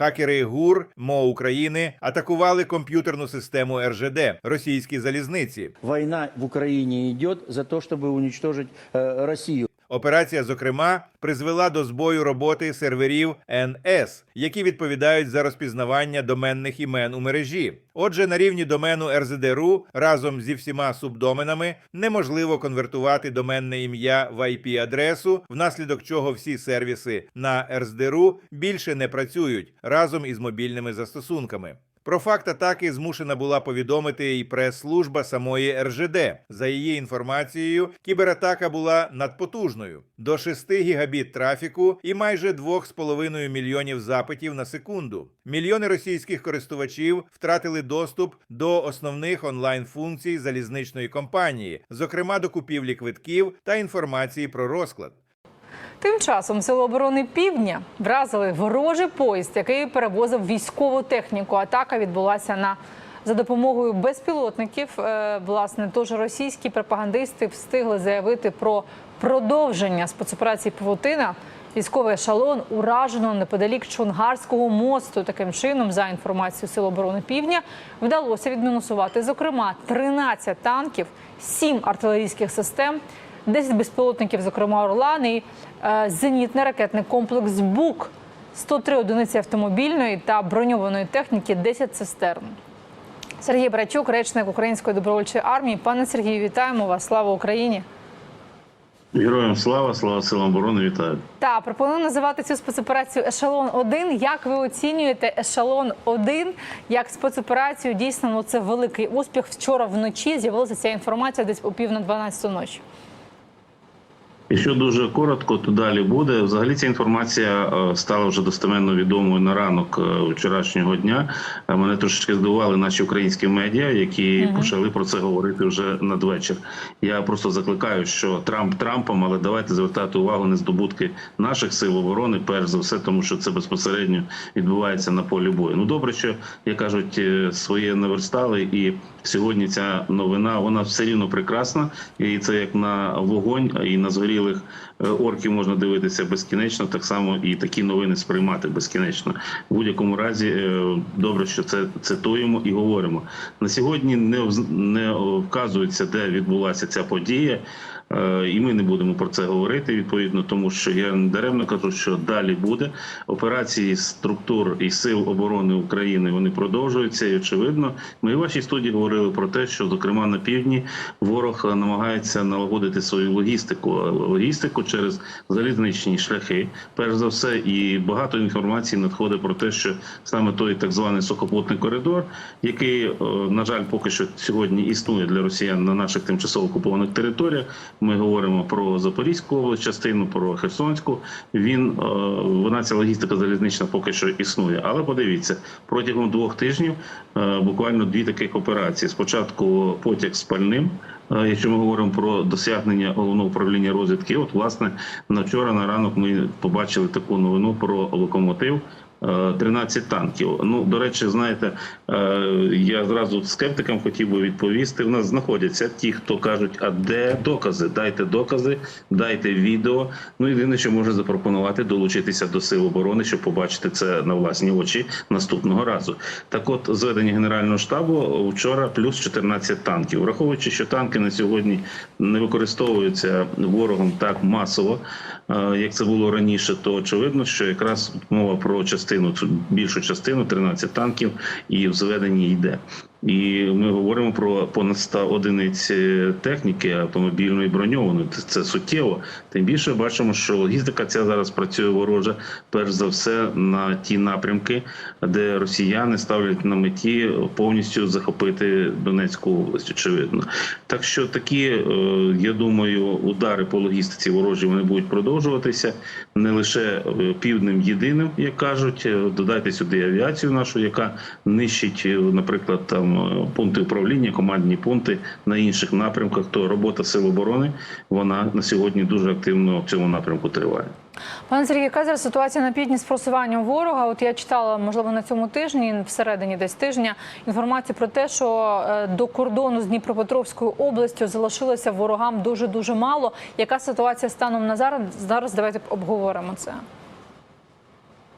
Хакери ГУР МО України атакували комп'ютерну систему РЖД російській залізниці. Війна в Україні йде за те, щоб уничтожить э, Россию. Операція, зокрема, призвела до збою роботи серверів НС, які відповідають за розпізнавання доменних імен у мережі. Отже, на рівні домену РЗД.РУ разом зі всіма субдоменами неможливо конвертувати доменне ім'я в IP-адресу, внаслідок чого всі сервіси на РЗД.РУ більше не працюють разом із мобільними застосунками. Про факт атаки змушена була повідомити і прес-служба самої РЖД. За її інформацією, кібератака була надпотужною до 6 гігабіт трафіку і майже 2,5 мільйонів запитів на секунду. Мільйони російських користувачів втратили доступ до основних онлайн-функцій залізничної компанії, зокрема до купівлі квитків та інформації про розклад. Тим часом Сили оборони Півдня вразили ворожий поїзд, який перевозив військову техніку. Атака відбулася на за допомогою безпілотників. Е, Власне, тож російські пропагандисти встигли заявити про продовження спецоперації Павутина. Військовий ешелон уражено неподалік Чонгарського мосту. Таким чином, за інформацією Сил оборони Півдня, вдалося відмінусувати зокрема 13 танків, 7 артилерійських систем, 10 безпілотників, зокрема Орлан, і е, зенітний ракетний комплекс БУК, 103 одиниці автомобільної та броньованої техніки, 10 цистерн. Сергій Брачук, речник Української добровольчої армії. Пане Сергію, вітаємо вас! Слава Україні! Героям слава, слава силам оборони, вітаю. Та пропоную називати цю спецоперацію Ешелон 1 Як ви оцінюєте Ешелон 1 як спецоперацію? Дійсно, ну це великий успіх. Вчора вночі з'явилася ця інформація десь о пів на 12 ночі. Якщо дуже коротко, то далі буде. Взагалі ця інформація е, стала вже достеменно відомою на ранок е, вчорашнього дня. Е, Мене трошечки здивували наші українські медіа, які почали про це говорити вже надвечір. Я просто закликаю, що Трамп Трампом, але давайте звертати увагу на здобутки наших сил оборони, перш за все, тому що це безпосередньо відбувається на полі бою. Ну добре, що як кажуть, своє наверстали, і сьогодні ця новина вона все рівно прекрасна, і це як на вогонь і на згорілих е, орків можна дивитися безкінечно. Так само і такі новини сприймати безкінечно. В будь-якому разі е, добре, що це цитуємо і говоримо. На сьогодні не не вказується, де відбулася ця подія. Е, І ми не будемо про це говорити відповідно, тому що я даремно кажу, що далі буде операції структур і сил оборони України. Вони продовжуються, і очевидно, ми в вашій студії говорили про те, що зокрема на півдні ворог е, намагається налагодити свою логістику, логістику через залізничні шляхи. Перш за все, і багато інформації надходить про те, що саме той так званий сухопутний коридор, який е, на жаль поки що сьогодні існує для росіян на наших тимчасово окупованих територіях. Ми говоримо про Запорізьку частину про Херсонську. Він е, вона ця логістика залізнична поки що існує. Але подивіться, протягом двох тижнів е, буквально дві таких операції. Спочатку потяг з пальним. е, Якщо ми говоримо про досягнення головного управління розвідки, от власне на вчора на ранок ми побачили таку новину про локомотив. Е, 13 танків. Ну до речі, знаєте, е, я зразу скептикам хотів би відповісти. У нас знаходяться ті, хто кажуть, а де докази? Дайте докази, дайте відео. Ну єдине, що може запропонувати долучитися до сил оборони, щоб побачити це на власні очі наступного разу. Так, от зведення генерального штабу вчора плюс 14 танків, враховуючи, що танки на сьогодні не використовуються ворогом так масово, е, як це було раніше, то очевидно, що якраз мова про частину більшу частину 13 танків і в зведенні йде. І ми говоримо про понад 100 одиниць е, техніки автомобільної броньованої. Це- суттєво. Тим більше бачимо, що логістика ця зараз працює ворожа, перш за все на ті напрямки, де росіяни ставлять на меті повністю захопити Донецьку область. Очевидно, так що такі, е, я думаю, удари по логістиці ворожі вони будуть продовжуватися не лише е, півднем єдиним, як кажуть. Е, Додайте сюди авіацію нашу, яка нищить, е, наприклад, там пункти управління, командні пункти на інших напрямках. То робота сил оборони вона на сьогодні дуже активно в цьому напрямку триває. Пане Сергій, яка ситуація на півдні з просуванням ворога? От я читала, можливо, на цьому тижні, всередині десь тижня, інформацію про те, що е, до кордону з Дніпропетровською областю залишилося ворогам дуже дуже мало. Яка ситуація станом на зараз? Зараз давайте обговоримо це.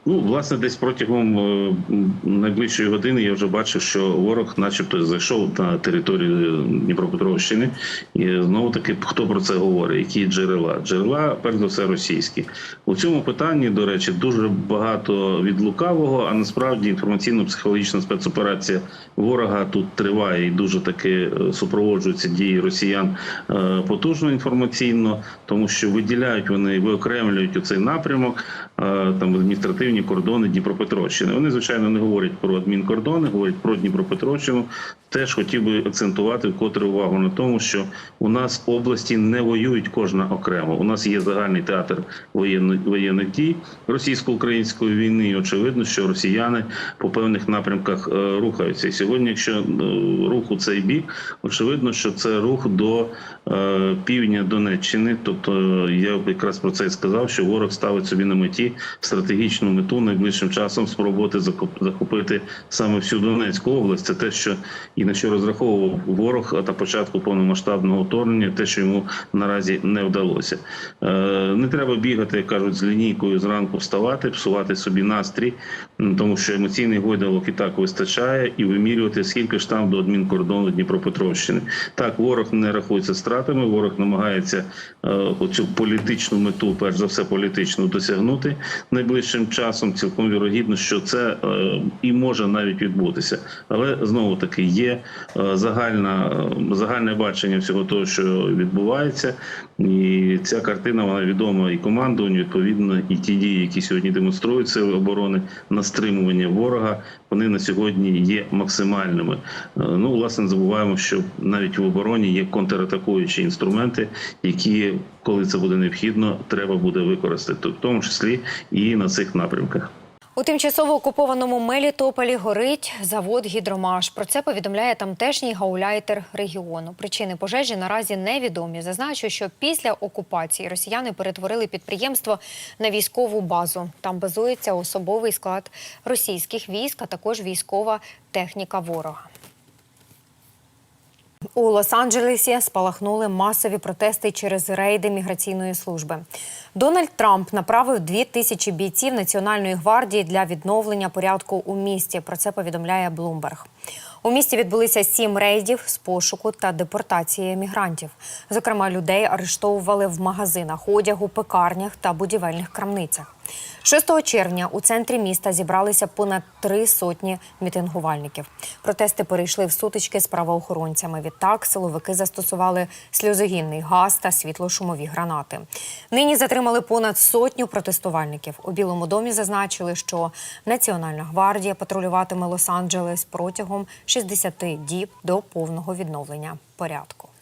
Ну, власне, десь протягом е, найближчої години я вже бачив, що ворог, начебто, зайшов на територію Дніпропетровщини. І знову таки, хто про це говорить? Які джерела? Джерела, перш за все, російські. У цьому питанні, до речі, дуже багато від лукавого, а насправді інформаційно-психологічна спецоперація ворога тут триває і дуже таки е, супроводжуються дії росіян е, потужно інформаційно, тому що виділяють вони, виокремлюють у цей напрямок е, там адміністративні кордони Дніпропетровщини. Вони звичайно не говорять про адмінкордони, говорять про Дніпропетровщину. Теж хотів би акцентувати вкотре увагу на тому, що у нас області не воюють кожна окремо. У нас є загальний театр воєнних дій російсько-української війни. І очевидно, що росіяни по певних напрямках е, рухаються. І сьогодні, якщо е, рух у цей бік, очевидно, що це рух до е, півдня Донеччини. Тобто я якраз про це і сказав, що ворог ставить собі на меті стратегічну мету найближчим часом спробувати захопити саме всю Донецьку область. Це те, що і на що розраховував ворог на початку повномасштабного вторгнення, те, що йому наразі не вдалося. Е, Не треба бігати, як кажуть, з лінійкою зранку вставати, псувати собі настрій, тому що емоційний гойдалок і так вистачає, і вимірювати скільки ж там до адмінкордону Дніпропетровщини. Так, ворог не рахується стратами, ворог намагається е, оцю політичну мету, перш за все політичну, досягнути найближчим часом. Цілком вірогідно, що це е, і може навіть відбутися. Але знову таки є е, загальна е, загальне бачення всього того, що відбувається, і ця картина вона відома і командуванню, відповідно, і ті дії, які сьогодні демонструють сили оборони на стримування ворога, вони на сьогодні є максимальними. Е, Ну, власне, не забуваємо, що навіть в обороні є контратакуючі інструменти, які, коли це буде необхідно, треба буде використати, в тому числі і на цих напрямках. У тимчасово окупованому Мелітополі горить завод «Гідромаш». Про це повідомляє тамтешній гауляйтер регіону. Причини пожежі наразі невідомі. Зазначу, що після окупації росіяни перетворили підприємство на військову базу. Там базується особовий склад російських військ, а також військова техніка ворога. У Лос-Анджелесі спалахнули масові протести через рейди міграційної служби. Дональд Трамп направив дві тисячі бійців Національної гвардії для відновлення порядку у місті. Про це повідомляє Bloomberg. У місті відбулися сім рейдів з пошуку та депортації мігрантів. Зокрема, людей арештовували в магазинах одягу, пекарнях та будівельних крамницях. 6 червня у центрі міста зібралися понад три сотні мітингувальників. Протести перейшли в сутички з правоохоронцями. Відтак силовики застосували сльозогінний газ та світлошумові гранати. Нині затримали понад сотню протестувальників. У Білому домі зазначили, що Національна гвардія патрулюватиме Лос-Анджелес протягом 60 діб до повного відновлення порядку.